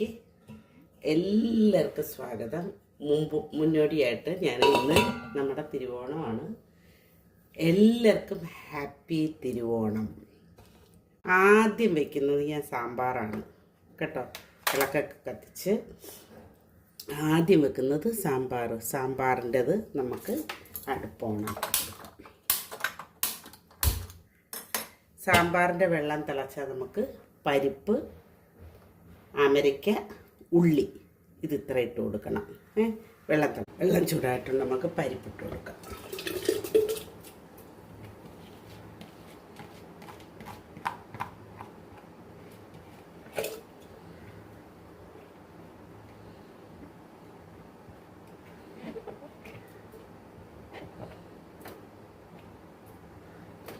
വീഡിയോയിലേക്ക് എല്ലാവർക്കും സ്വാഗതം. മുമ്പ് മുന്നോടിയായിട്ട് ഞാൻ ഇന്ന് നമ്മുടെ തിരുവോണമാണ്. എല്ലാവർക്കും ഹാപ്പി തിരുവോണം. ആദ്യം വയ്ക്കുന്നത് ഞാൻ സാമ്പാറാണ്. കേട്ടോ? വിളക്കൊക്കെ കത്തിച്ച് ആദ്യം വെക്കുന്നത് സാമ്പാർ സാമ്പാറിന്റെത് നമുക്ക് കൊടുക്കാം സാമ്പാറിന്റെ വെള്ളം തിളച്ചാൽ നമുക്ക് പരിപ്പ് അമരിക്ക ഉള്ളി ഇത് ഇത്ര ഇട്ട് കൊടുക്കണം. ഏ വെള്ളം തിള- വെള്ളം ചൂടായിട്ടുണ്ട് നമുക്ക് പരിപ്പിട്ട് കൊടുക്കാം.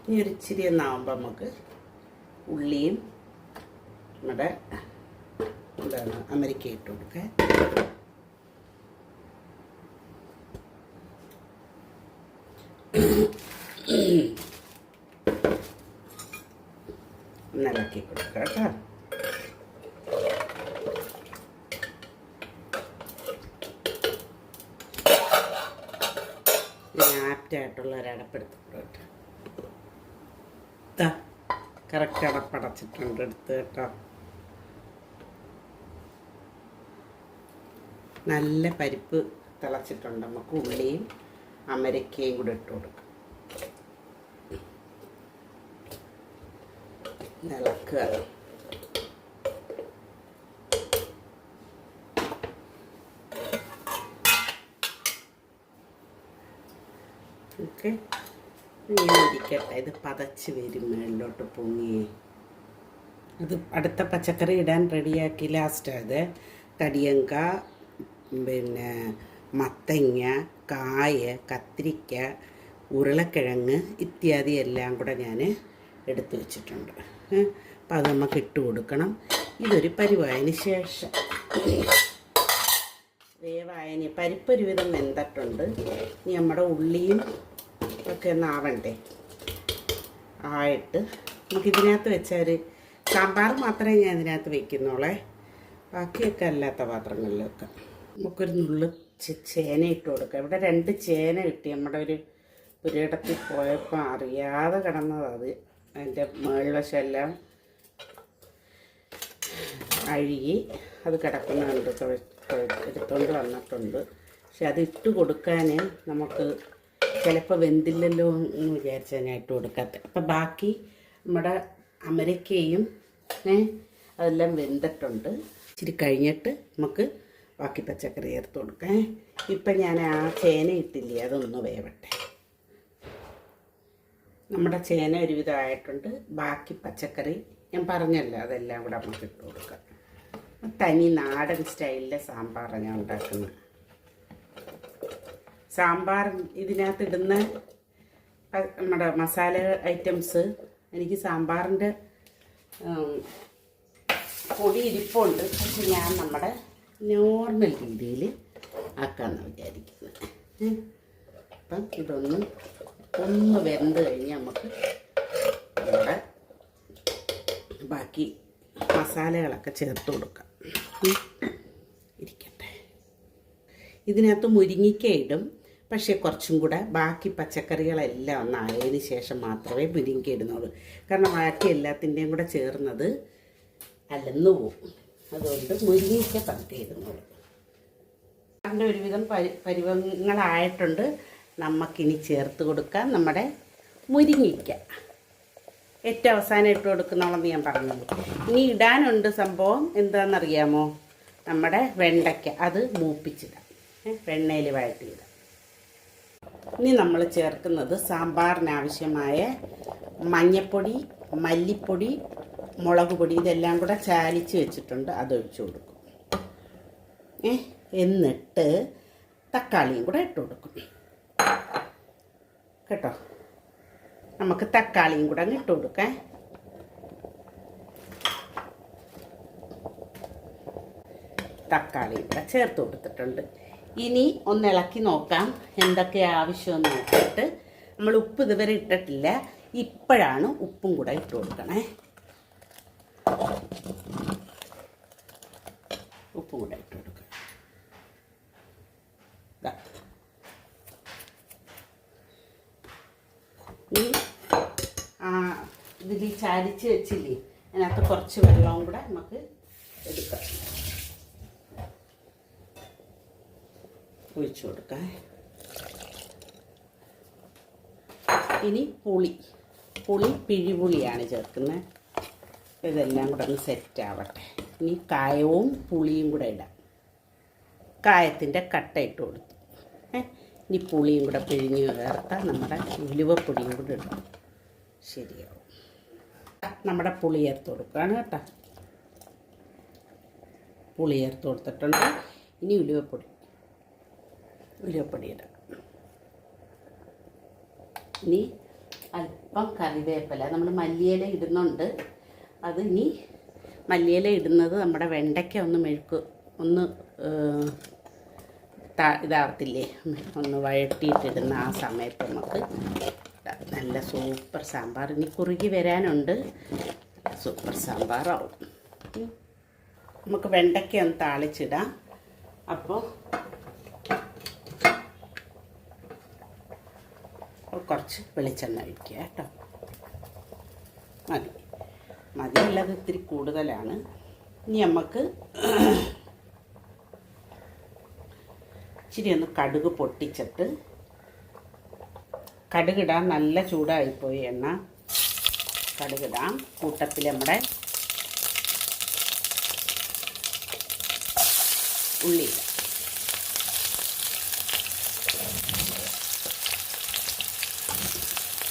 ഇനി ഒരു ഇച്ചിരി ഒന്നാവുമ്പോൾ നമുക്ക് ഉള്ളിയും നമ്മുടെ എന്താണ് അമരിക്ക ഇട്ട് കൊടുക്കേ നിലക്കി കൊടുക്കുക ആപ്റ്റായിട്ടുള്ള ഒരു അടപ്പെടുത്ത് കറക്റ്റ് അടപ്പടച്ചിട്ടുണ്ട് എടുത്ത് കേട്ടോ. നല്ല പരിപ്പ് തിളച്ചിട്ടുണ്ട്. നമുക്ക് ഉള്ളിയും അമരക്കയും കൂടെ ഇട്ട് കൊടുക്കാം. ഇളക്കുക. ഇരിക്കട്ടെ. ഇത് പതച്ച് വരും മേളിലോട്ട് പൊങ്ങിയേ അത് അടുത്ത പച്ചക്കറി ഇടാൻ റെഡിയാക്കി ലാസ്റ്റ് അത്. തടിയങ്ക പിന്നെ മത്തങ്ങ കായ കത്തിരിക്ക ഉരുളക്കിഴങ്ങ് ഇത്യാദി എല്ലാം കൂടെ ഞാൻ എടുത്തു വച്ചിട്ടുണ്ട്. അപ്പം അത് നമുക്ക് ഇട്ട് കൊടുക്കണം. ഇതൊരു പരിവായതിന് ശേഷം. വേവായന പരിപ്പൊരു ഒരുവിധം വെന്തിട്ടുണ്ട്. ഇനി നമ്മുടെ ഉള്ളിയും ഒക്കെ ഒന്ന് ആവണ്ടേ? ആയിട്ട് നമുക്കിതിനകത്ത് വെച്ചാൽ സാമ്പാർ മാത്രമേ ഞാൻ ഇതിനകത്ത് വെക്കുന്നുള്ളേ ബാക്കിയൊക്കെ അല്ലാത്ത പാത്രങ്ങളിലൊക്കെ. നമുക്കൊരു നുള്ളു ചേന ഇട്ട് കൊടുക്കാം. ഇവിടെ രണ്ട് ചേന കിട്ടി. നമ്മുടെ ഒരു പുരയിടത്തിൽ പോയപ്പോൾ അറിയാതെ കിടന്നതത് അത്. അതിന്റെ മേൾവശമെല്ലാം അഴുകി അത് കിടക്കുന്നുണ്ട് എടുത്തുകൊണ്ട് വന്നിട്ടുണ്ട്. പക്ഷെ അത് ഇട്ട് കൊടുക്കാൻ നമുക്ക് ചിലപ്പോൾ വെന്തില്ലല്ലോ എന്ന് വിചാരിച്ച ഞാൻ ഇട്ട് കൊടുക്കാത്ത. അപ്പം ബാക്കി നമ്മുടെ അമരക്കയും അതെല്ലാം വെന്തിട്ടുണ്ട്. ഇച്ചിരി കഴിഞ്ഞിട്ട് നമുക്ക് ബാക്കി പച്ചക്കറി ചേർത്ത് കൊടുക്കേ. ഇപ്പം ഞാൻ ആ ചേന ഇട്ടില്ല അതൊന്ന് വേവട്ടെ. നമ്മുടെ ചേന ഒരുവിധം ആയിട്ടുണ്ട്. ബാക്കി പച്ചക്കറി ഞാൻ പറഞ്ഞല്ലോ അതെല്ലാം കൂടെ നമുക്ക് ഇട്ട് കൊടുക്കാം. തനി നാടൻ സ്റ്റൈലിലെ സാമ്പാറാണ് ഞാൻ ഉണ്ടാക്കുന്നത്. സാമ്പാർ ഇതിനകത്ത് ഇടുന്ന നമ്മുടെ മസാല ഐറ്റംസ് എനിക്ക് സാമ്പാറിന്റെ പൊടി ഇരിപ്പുണ്ട്. പക്ഷെ ഞാൻ നമ്മുടെ നോർമൽ രീതിയിൽ ആക്കാമെന്ന് വിചാരിക്കുന്നത്. അപ്പം ഇതൊന്ന് ഒന്ന് വെന്ത് കഴിഞ്ഞ് നമുക്ക് നമ്മുടെ ബാക്കി മസാലകളൊക്കെ ചേർത്ത് കൊടുക്കാം. ഇരിക്കട്ടെ. ഇതിനകത്ത് മുരിങ്ങിക്ക ഇടും. പക്ഷേ കുറച്ചും കൂടെ ബാക്കി പച്ചക്കറികളെല്ലാം ഒന്ന് ആയതിന് ശേഷം മാത്രമേ മുരിങ്ങിക്ക ഇടുന്നുള്ളൂ. കാരണം ബാക്കി എല്ലാത്തിന്റെയും കൂടെ ചേർന്നത് അലന്നു പോകും. അതുകൊണ്ട് മുരിങ്ങയ്ക്ക പതുക്കെ കൊടുക്കും അതിന്റെ ഒരുവിധം പരി പരിവങ്ങളായിട്ടുണ്ട്. നമുക്കിനി ചേർത്ത് കൊടുക്കാം നമ്മുടെ മുരിങ്ങിക്ക ഏറ്റവും അവസാനം ഇട്ട് കൊടുക്കുന്നോളെന്ന് ഞാൻ പറഞ്ഞത് ഇനി ഇടാനുണ്ട് സംഭവം എന്താണെന്നറിയാമോ? നമ്മുടെ വെണ്ടയ്ക്ക. അത് മൂപ്പിച്ചിടാം. വെണ്ണയിൽ വഴറ്റിയിടാം. ഇനി നമ്മൾ ചേർക്കുന്നത് സാമ്പാറിനാവശ്യമായ മഞ്ഞൾപ്പൊടി മല്ലിപ്പൊടി മുളക് പൊടി ഇതെല്ലാം കൂടെ ചാലിച്ച് വെച്ചിട്ടുണ്ട്. അതൊഴിച്ചു കൊടുക്കും. ഏ എന്നിട്ട് തക്കാളിയും കൂടെ ഇട്ട് കൊടുക്കും. കേട്ടോ? നമുക്ക് തക്കാളിയും കൂടെ അങ്ങ് ഇട്ട് കൊടുക്കാം. തക്കാളിയും കൂടെ ചേർത്ത് കൊടുത്തിട്ടുണ്ട്. ഇനി ഒന്ന് ഇളക്കി നോക്കാം. എന്തൊക്കെ ആവശ്യമെന്ന് നോക്കിയിട്ട്. നമ്മൾ ഉപ്പ് ഇതുവരെ ഇട്ടിട്ടില്ല. ഇപ്പോഴാണ് ഉപ്പും കൂടെ ഇട്ട് കൊടുക്കണേ ഉപ്പും കൂടെ ഇട്ട് കൊടുക്കുക ദാ. ഇനി ആ ഇതിൽ ചാരിച്ച് വെച്ചില്ലേ? അതിനകത്ത് കുറച്ച് വെള്ളവും കൂടെ നമുക്ക് എടുക്കാം. ഒഴിച്ചു കൊടുക്കാം. ഇനി പുളി. പുളി പിഴിപുളിയാണ് ചേർക്കുന്നത്. ഇതെല്ലാം കൂടെ ഒന്ന് സെറ്റ് ആവട്ടെ. ഇനി കായവും പുളിയും കൂടെ ഇടാം. കായത്തിന്റെ കട്ട ഇട്ട് കൊടുത്തു. ഇനി പുളിയും കൂടെ പിഴിഞ്ഞ് ചേർത്താൽ നമ്മുടെ ഉലുവപ്പൊടിയും കൂടെ ഇടാം. ശരിയാവും. നമ്മുടെ പുളി ചേർത്ത് കൊടുക്കുകയാണ് കേട്ടോ. പുളി ചേർത്ത് കൊടുത്തിട്ടുണ്ട്. ഇനി ഉലുവപ്പൊടി. ഉലുവപ്പൊടി ഇടാം ഇനി അല്പം കറിവേപ്പില. നമ്മൾ മല്ലിയില ഇടുന്നുണ്ട്. അത് ഇനി മല്ലിയില ഇടുന്നത് നമ്മുടെ വെണ്ടയ്ക്ക ഒന്ന് മെഴുക്ക് ഒന്ന് ഇതാകത്തില്ലേ ഒന്ന് വഴട്ടിയിട്ടിടുന്ന ആ സമയത്ത് നമുക്ക്. നല്ല സൂപ്പർ സാമ്പാർ. ഇനി കുറുകി വരാനുണ്ട്. സൂപ്പർ സാമ്പാറാവും. നമുക്ക് വെണ്ടയ്ക്ക ഒന്ന് താളിച്ചിടാം. അപ്പോൾ കുറച്ച് വെളിച്ചെണ്ണ ഒഴിക്കുക കേട്ടോ. മതി. മതി അല്ലാതെ ഇത്തിരി കൂടുതലാണ്. ഇനി നമുക്ക് ഇച്ചിരി ഒന്ന് കടുക് പൊട്ടിച്ചിട്ട് കടുകിടാൻ നല്ല ചൂടായിപ്പോയി എണ്ണ. കടുകിടാം കൂട്ടത്തിൽ നമ്മുടെ ഉള്ളി ഇടാം.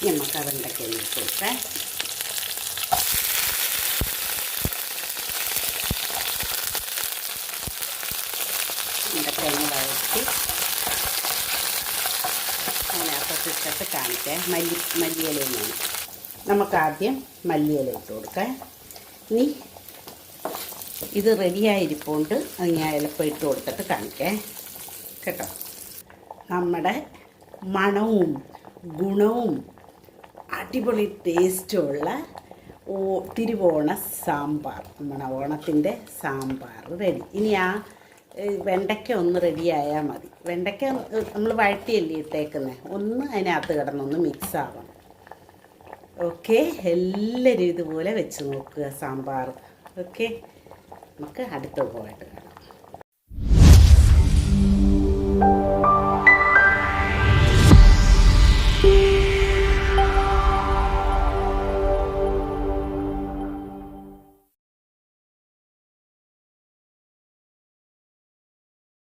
നമുക്ക് അതുണ്ടൊക്കെ ഒന്ന് ഇട്ട് കൊടുക്കാം ഇതൊക്കെ ഒന്ന് വഴറ്റി അതിനകത്തോട്ട് ഇട്ടിട്ട് കാണിക്കാം. മല്ലി മല്ലിയിലയും വേണം നമുക്ക് ആദ്യം മല്ലിയില ഇട്ട് കൊടുക്കാം. ഇനി ഇത് റെഡിയായിരിപ്പോണ്ട് അത് ഞാൻ എളുപ്പം ഇട്ട് കൊടുത്തിട്ട് കാണിക്കാം. കേട്ടോ? നമ്മുടെ മണവും ഗുണവും അടിപൊളി ടേസ്റ്റുമുള്ള ഓ തിരുവോണ സാമ്പാർ. നമ്മുടെ ഓണത്തിന്റെ സാമ്പാർ റെഡി ഇനി ആ വെണ്ടയ്ക്ക ഒന്ന് റെഡിയായാൽ മതി. വെണ്ടയ്ക്ക നമ്മൾ വഴറ്റിയല്ലേ ഇട്ടേക്കുന്നത് ഒന്ന് അതിനകത്ത് കിടന്നൊന്ന് മിക്സ് ആവണം. ഓക്കെ എല്ലാവരും ഇതുപോലെ വെച്ച് നോക്കുക സാമ്പാർ. ഓക്കെ നമുക്ക് അടുത്ത പോയിട്ട് കാണാം.